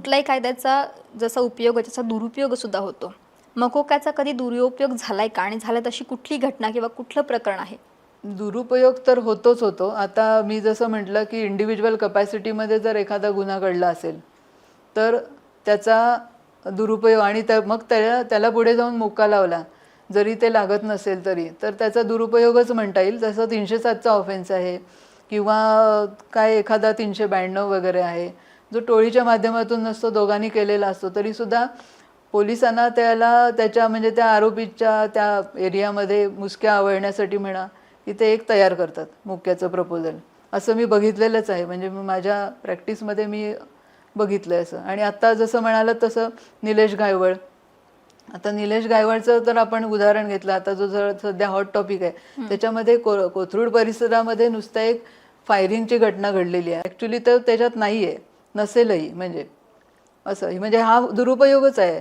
कुठल्याही कायद्याचा जसा उपयोग आहे त्याचा दुरुपयोगसुद्धा होतो. मकोकाचा कधी दुरुपयोग झाला आहे का? आणि झाला तशी कुठली घटना किंवा कुठलं प्रकरण आहे? दुरुपयोग तर होतोच होतो. आता मी जसं म्हटलं की इंडिव्हिज्युअल कपॅसिटीमध्ये जर एखादा गुन्हा घडला असेल तर त्याचा दुरुपयोग आणि त्या मग त्या त्याला पुढे जाऊन मोका लावला. जरी ते लागत नसेल तरी तर त्याचा दुरुपयोगच म्हणता येईल. जसं तीनशे सातचा ऑफेन्स आहे किंवा काय एखादा तीनशे ब्याण्णव वगैरे आहे जो टोळीच्या माध्यमातून नसतो दोघांनी केलेला असतो तरीसुद्धा पोलिसांना त्याला त्याच्या म्हणजे त्या आरोपीच्या त्या एरियामध्ये मुसक्या आवळण्यासाठी म्हणा की ते एक तयार करतात मुक्याचं प्रपोजल. असं मी बघितलेलंच आहे म्हणजे मी माझ्या प्रॅक्टिसमध्ये मी बघितलं आहे असं. आणि आत्ता जसं म्हणालं तसं निलेश गायवळ. आता निलेश गायवळचं तर आपण उदाहरण घेतलं आता जो जर सध्या हॉट टॉपिक आहे त्याच्यामध्ये को कोथरूड परिसरामध्ये नुसतं एक फायरिंगची घटना घडलेली आहे. ॲक्च्युली तर त्याच्यात नाही आहे नसेलही म्हणजे असं. म्हणजे हा दुरुपयोगच आहे.